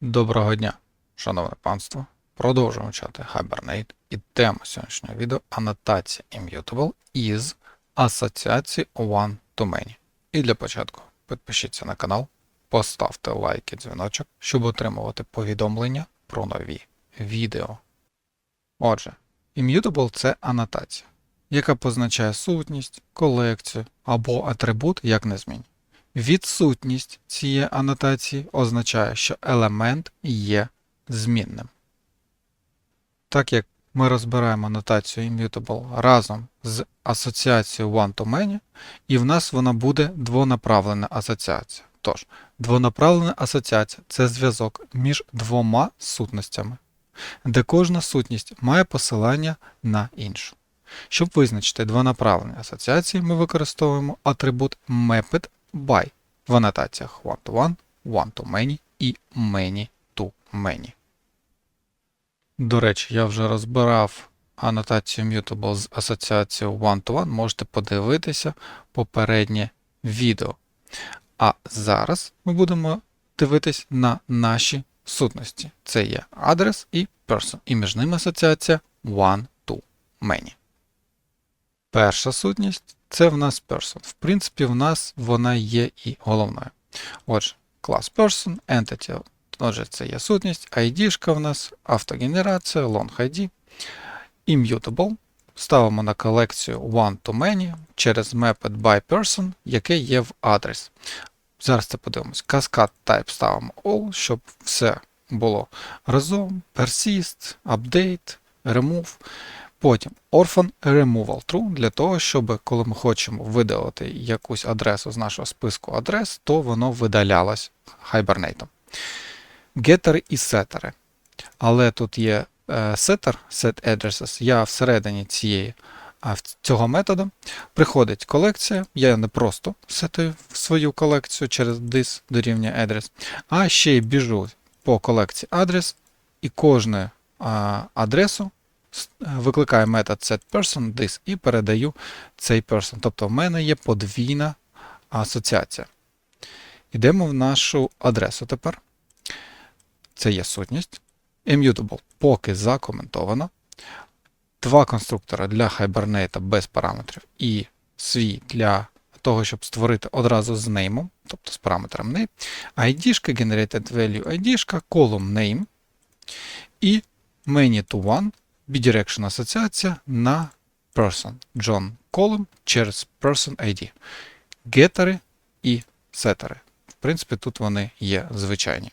Доброго дня, шановне панство. Продовжуємо вчати Hibernate і тема сьогоднішнього відео анотація Immutable із асоціації One to Many. І для початку підпишіться на канал, поставте лайк і дзвіночок, щоб отримувати повідомлення про нові відео. Отже, Immutable – це анотація, яка позначає сутність, колекцію або атрибут як незмінний. Відсутність цієї анотації означає, що елемент є змінним. Так як ми розбираємо анотацію Immutable разом з асоціацією one-to-many, і в нас вона буде двонаправлена асоціація. Тож, двонаправлена асоціація це зв'язок між двома сутностями, де кожна сутність має посилання на іншу. Щоб визначити двонаправлені асоціації, ми використовуємо атрибут mapped by в анотаціях one-to-one, one-to-many і many-to-many. До речі, я вже розбирав анотацію Mutable з асоціацією one-to-one, можете подивитися попереднє відео. А зараз ми будемо дивитись на наші сутності. Це є адрес і person, і між ними асоціація one-to-many. Перша сутність це в нас person. В принципі, в нас вона є і головною. Отже, клас person, entity, отже, це є сутність, ID в нас, автогенерація, long ID, immutable. Ставимо на колекцію one to many через mapped by person, яке є в адрес. Зараз це подивимось. Cascade type ставимо all, щоб все було разом. Persist, update, remove. Потім orphan removal true для того, щоб коли ми хочемо видалити якусь адресу з нашого списку адрес, то воно видалялось Hibernate. Гетери і сетери. Але тут є е, setter, set addresses. Я всередині цієї цього методу приходить колекція. Я не просто сетую в свою колекцію через this дорівнює address, а ще й біжу по колекції адрес і кожну адресу викликаю метод setPerson this і передаю цей person. Тобто в мене є подвійна асоціація. Йдемо в нашу адресу тепер. Це є сутність. Immutable поки закоментовано. Два конструктора для Hibernate без параметрів і свій для того, щоб створити одразу з неймом, тобто з параметром name. ID, generated value ID, column name і many to one bidirection асоціація на person. John column через person ID. Гетери і сетери. В принципі, тут вони є звичайні.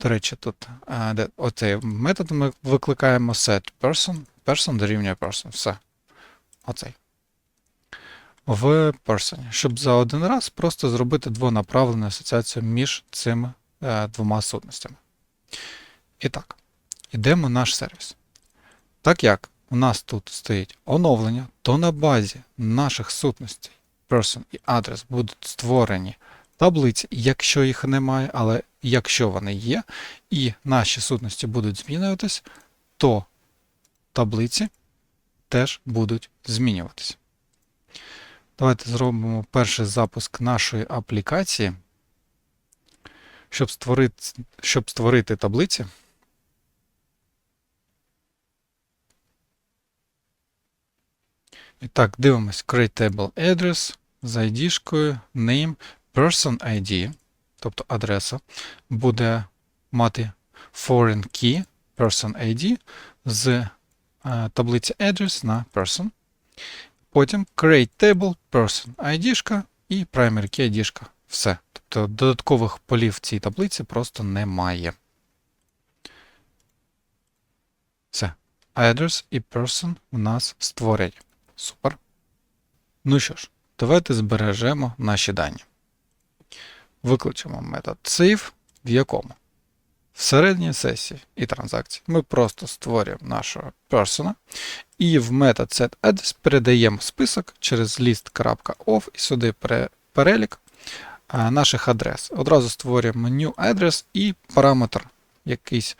До речі, тут де, оцей метод ми викликаємо set person. Person дорівнює person. Все. Оцей. В person. Щоб за один раз просто зробити двонаправлену асоціацію між цими е, двома сутностями. І так, ідемо в наш сервіс. Так як у нас тут стоїть оновлення, то на базі наших сутностей person і адрес будуть створені таблиці, якщо їх немає, але якщо вони є, і наші сутності будуть змінюватись, то таблиці теж будуть змінюватися. Давайте зробимо перший запуск нашої аплікації. Щоб створити, щоб створити таблиці, І так, дивимось Create Table Address з ID-шкою name person ID, тобто адреса, буде мати foreign key person ID з е, таблиці address на person. Потім create table person ID і primary key ID. Все. Тобто додаткових полів в цій таблиці просто немає. Все. Address і person у нас створять. Супер. Ну що ж, давайте збережемо наші дані. Викличемо метод save, в якому в середній сесії і транзакції ми просто створюємо нашого persona і в метод setAddress передаємо список через list.off і сюди перелік наших адрес. Одразу створюємо new address і параметр якийсь,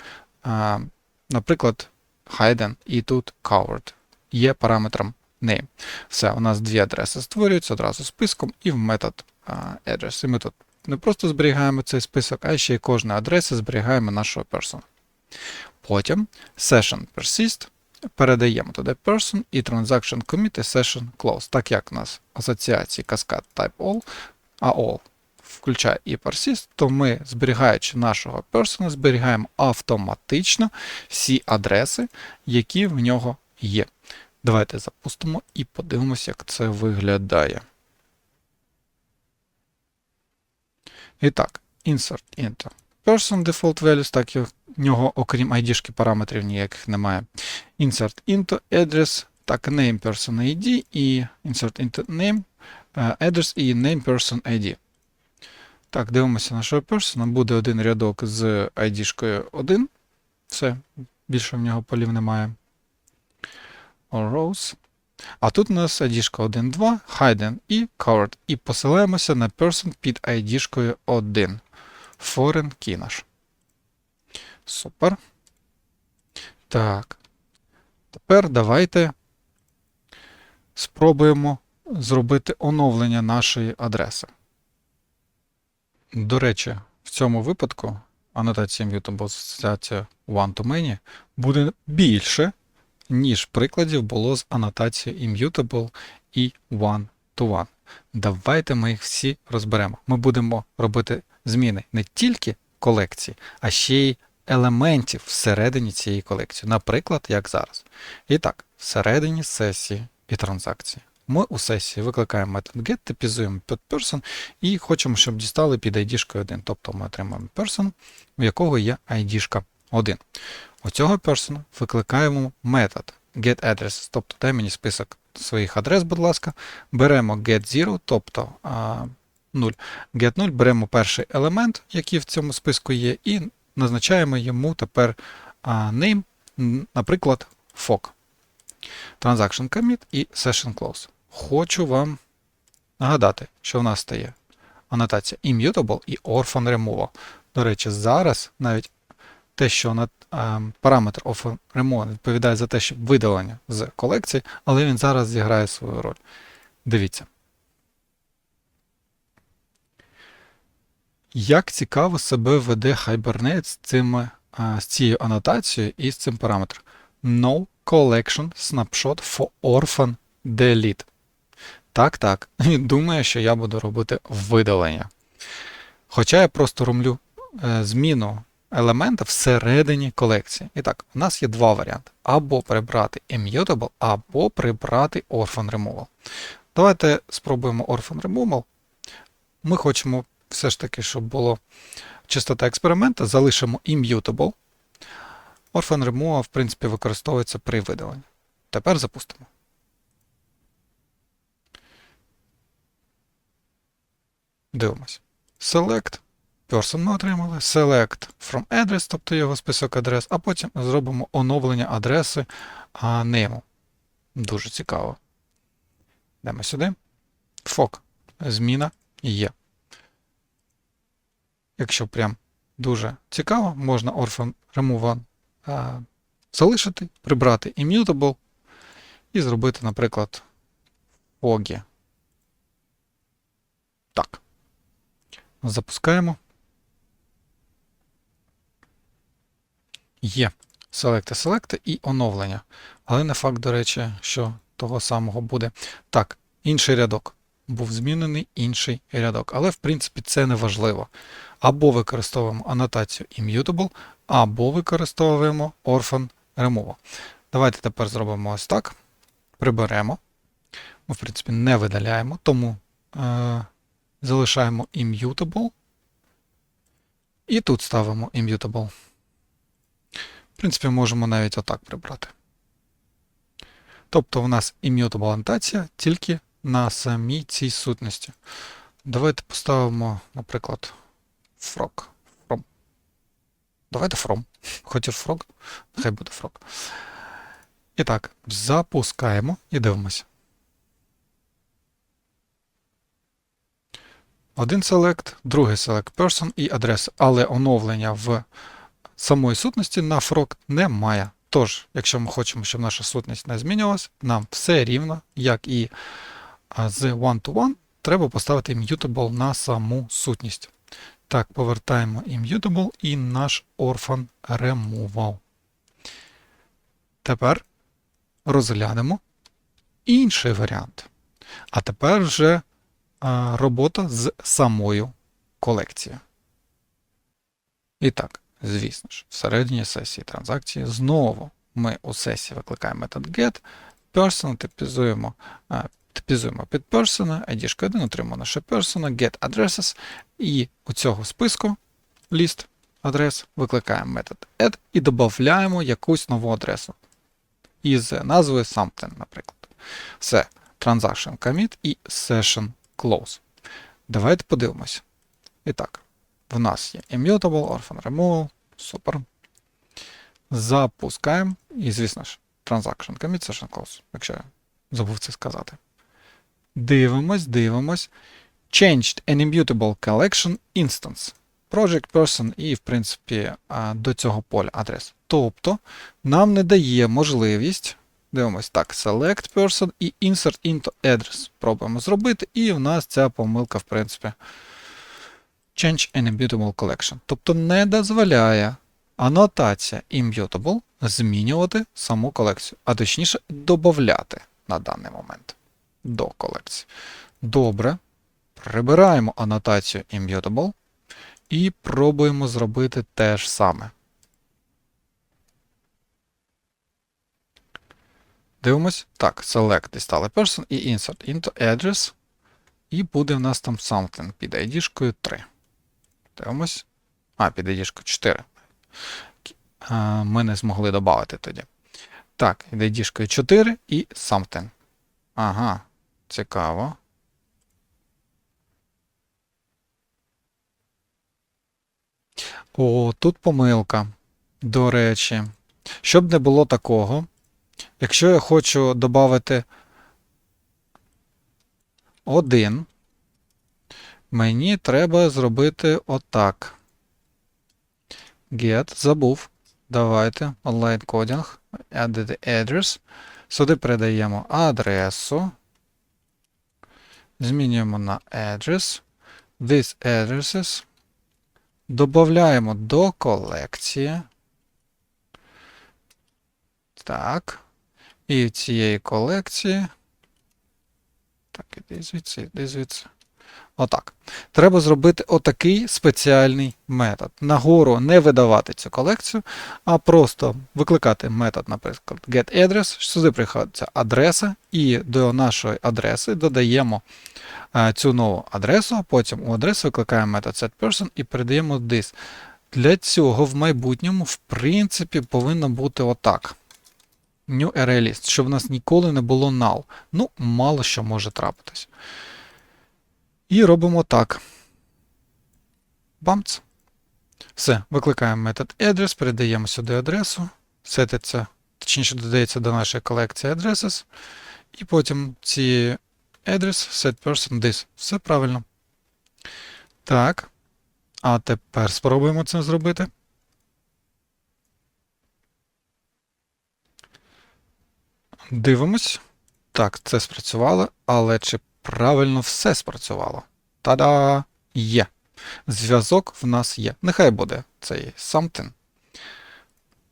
наприклад, hidden і тут covered є параметром name. Все, у нас дві адреси створюються одразу списком і в метод address. І ми тут не просто зберігаємо цей список, а ще й кожна адреса зберігаємо нашого person. Потім session persist передаємо туди person і transaction commit і session close. Так як у нас асоціації Cascade Type All, а all включає і persist, то ми, зберігаючи нашого person, зберігаємо автоматично всі адреси, які в нього є. Давайте запустимо і подивимося, як це виглядає. І так, insert into person default values, так як в нього, окрім ID параметрів ніяких немає. Insert into address, так, name person ID і insert into name, е, address і name person ID. Так, дивимося нашого person. Буде один рядок з ID-шкою 1. Все, більше в нього полів немає. Rows. А тут у нас ID 1, 2, hidden і covered. І посилаємося на person під ID 1. Foreign key наш. Супер. Так. Тепер давайте спробуємо зробити оновлення нашої адреси. До речі, в цьому випадку анотація Mutable асоціація One to Many буде більше, ніж прикладів було з анотацією Immutable і One to One. Давайте ми їх всі розберемо. Ми будемо робити зміни не тільки колекції, а ще й елементів всередині цієї колекції. Наприклад, як зараз. І так, всередині сесії і транзакції. Ми у сесії викликаємо метод get, типізуємо person і хочемо, щоб дістали під ID 1. Тобто ми отримаємо person, у якого є ID 1. У цього person викликаємо метод getAddress, тобто дай мені список своїх адрес, будь ласка. Беремо get0, тобто а, 0. Get0, беремо перший елемент, який в цьому списку є, і назначаємо йому тепер а, name, наприклад, FOC. Transaction commit і session close. Хочу вам нагадати, що в нас стає анотація immutable і orphan removal. До речі, зараз навіть те, що на, параметр orphan removal відповідає за те, що видалення з колекції, але він зараз зіграє свою роль. Дивіться. Як цікаво себе веде Hibernate з, цими, а, з цією анотацією і з цим параметром. No collection snapshot for orphan delete. Так, так. Він думає, що я буду робити видалення. Хоча я просто роблю е, зміну елемента всередині колекції. І так, у нас є два варіанти: або прибрати immutable, або прибрати orphan removal. Давайте спробуємо orphan removal. Ми хочемо все ж таки, щоб було чистота експеримента, залишимо immutable. Orphan removal, в принципі, використовується при видаленні. Тепер запустимо. Дивимось. Select. Person ми отримали. Select from address, тобто його список адрес, а потім зробимо оновлення адреси name. Дуже цікаво. Йдемо сюди. Фок. Зміна є. Якщо прям дуже цікаво, можна orphan remove а, залишити, прибрати immutable і зробити, наприклад, Огі. Так. Запускаємо. Є селекти селекти і оновлення. Але не факт, до речі, що того самого буде. Так, інший рядок. Був змінений інший рядок. Але, в принципі, це не важливо. Або використовуємо анотацію immutable, або використовуємо orphan removal. Давайте тепер зробимо ось так. Приберемо. Ми, в принципі, не видаляємо, тому е, залишаємо immutable. І тут ставимо immutable. В принципі, можемо навіть отак прибрати. Тобто у нас анотація тільки на самій цій сутності. Давайте поставимо, наприклад, frog. From. Давайте from. Хотів frog, хай буде frog. І так, запускаємо і дивимося. Один select, другий select person і адреса, але оновлення в самої сутності на frog немає. Тож, якщо ми хочемо, щоб наша сутність не змінювалася, нам все рівно, як і з one-to-one, треба поставити immutable на саму сутність. Так, повертаємо immutable і наш orphan removal. Тепер розглянемо інший варіант. А тепер вже робота з самою колекцією. І так, звісно ж, всередині сесії транзакції знову ми у сесії викликаємо метод get, person, типізуємо, а, типізуємо під person, ID 1 отримуємо наше person, get addresses, і у цього списку ліст адрес викликаємо метод add і додаємо якусь нову адресу із назвою something, наприклад. Все, transaction commit і session close. Давайте подивимося. І так, в нас є immutable, orphan removal, супер. Запускаємо. І, звісно ж, transaction commit, session close, якщо я забув це сказати. Дивимось, дивимось. Changed an immutable collection instance. Project person і, в принципі, до цього поля адрес. Тобто, нам не дає можливість. Дивимось так, select person і insert into address. Пробуємо зробити, і в нас ця помилка, в принципі, change an collection. Тобто не дозволяє анотація immutable змінювати саму колекцію, а точніше, додати на даний момент до колекції. Добре. Прибираємо анотацію immutable і пробуємо зробити те ж саме. Дивимось. Так, select дістали person і insert into address. І буде в нас там something під ID 3. Дивимось. А, під ID 4. Ми не змогли додати тоді. Так, під ID 4 і something. Ага, цікаво. О, тут помилка. До речі, щоб не було такого, якщо я хочу додати один, мені треба зробити отак. Get, забув. Давайте. Online coding. Add address. Сюди передаємо адресу. Змінюємо на address. This addresses. Добавляємо до колекції. Так. І в цієї колекції. Так, іди звідси, іди звідси. Отак. Треба зробити отакий спеціальний метод. Нагору не видавати цю колекцію, а просто викликати метод, наприклад, getAddress. Сюди приходиться адреса, і до нашої адреси додаємо а, цю нову адресу, потім у адресу викликаємо метод setPerson і передаємо this. Для цього в майбутньому, в принципі, повинно бути отак. New array list, щоб в нас ніколи не було null. Ну, мало що може трапитись. І робимо так. Бамц. Все, викликаємо метод address, передаємо сюди адресу, сетиться, точніше додається до нашої колекції addresses, і потім ці address set person this. Все правильно. Так. А тепер спробуємо це зробити. Дивимось. Так, це спрацювало, але чи правильно все спрацювало? Та-да! Є. Зв'язок в нас є. Нехай буде цей something.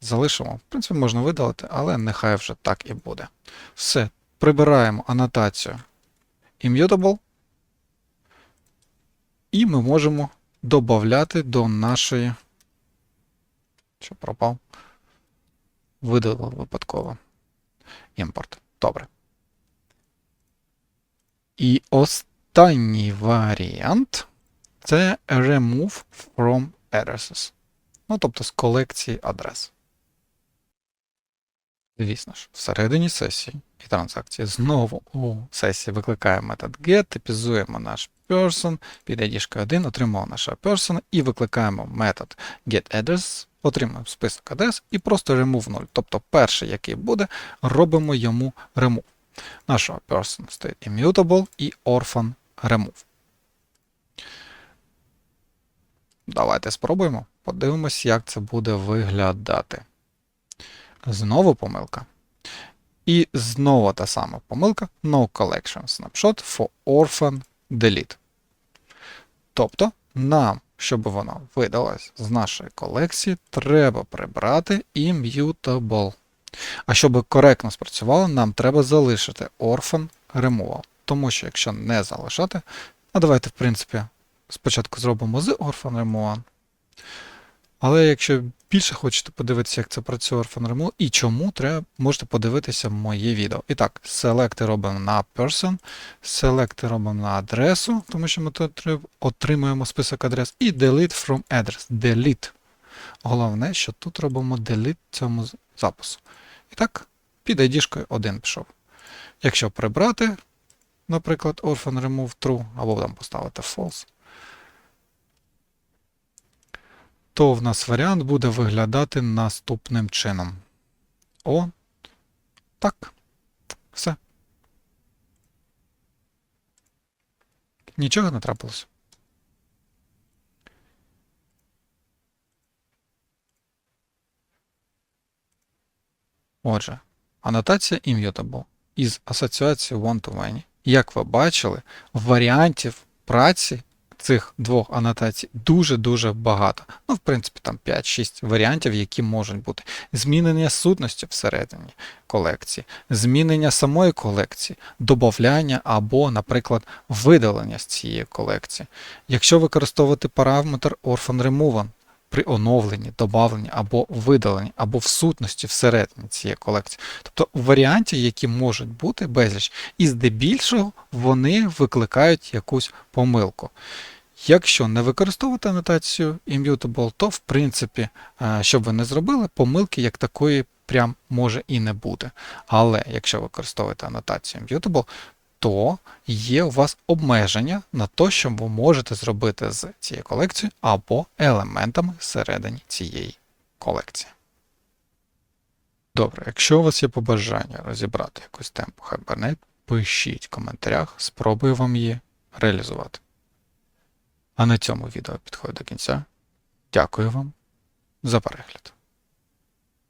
Залишимо. В принципі, можна видалити, але нехай вже так і буде. Все. Прибираємо анотацію immutable. І ми можемо додати до нашої. Що пропав? Видалив випадково. Імпорт. Добре. І останній варіант це remove from addresses. Ну, тобто з колекції адрес. Звісно ж, всередині сесії і транзакції знову у сесії викликаємо метод get, типізуємо наш person, під ID 1 отримуємо нашого person і викликаємо метод getAddress, отримуємо список адрес і просто remove 0. Тобто перший, який буде, робимо йому remove. Нашого person стоїть immutable і orphan remove. Давайте спробуємо. Подивимось, як це буде виглядати. Знову помилка. І знову та сама помилка No collection snapshot for orphan delete. Тобто, нам, щоб воно видалось з нашої колекції, треба прибрати immutable. А щоб коректно спрацювало, нам треба залишити orphan removal. Тому що якщо не залишати, а давайте, в принципі, спочатку зробимо з orphan removal. Але якщо більше хочете подивитися, як це працює Orphan Removal і чому, треба, можете подивитися моє відео. І так, селекти робимо на person, селекти робимо на адресу, тому що ми тут отримуємо список адрес, і delete from address. Delete. Головне, що тут робимо delete цьому запису. І так, під ID-шкою 1 пішов. Якщо прибрати, наприклад, orphan remove true, або там поставити false, то в нас варіант буде виглядати наступним чином. О, так. Все. Нічого не трапилось. Отже, анотація immutable із асоціацією one-to-many. Як ви бачили, варіантів праці цих двох анотацій дуже-дуже багато. Ну, в принципі, там 5-6 варіантів, які можуть бути. Змінення сутності всередині колекції, змінення самої колекції, додавання або, наприклад, видалення з цієї колекції. Якщо використовувати параметр orphan removal при оновленні, добавленні або видаленні, або в сутності всередині цієї колекції. Тобто варіантів, які можуть бути безліч, і здебільшого вони викликають якусь помилку. Якщо не використовувати анотацію immutable, то в принципі, е, що б ви не зробили, помилки як такої прям може і не бути. Але якщо використовуєте анотацію immutable, то є у вас обмеження на те, що ви можете зробити з цією колекцією або елементами всередині цієї колекції. Добре, якщо у вас є побажання розібрати якусь тему Hibernate, пишіть в коментарях, спробую вам її реалізувати. А на цьому відео підходить до кінця. Дякую вам за перегляд.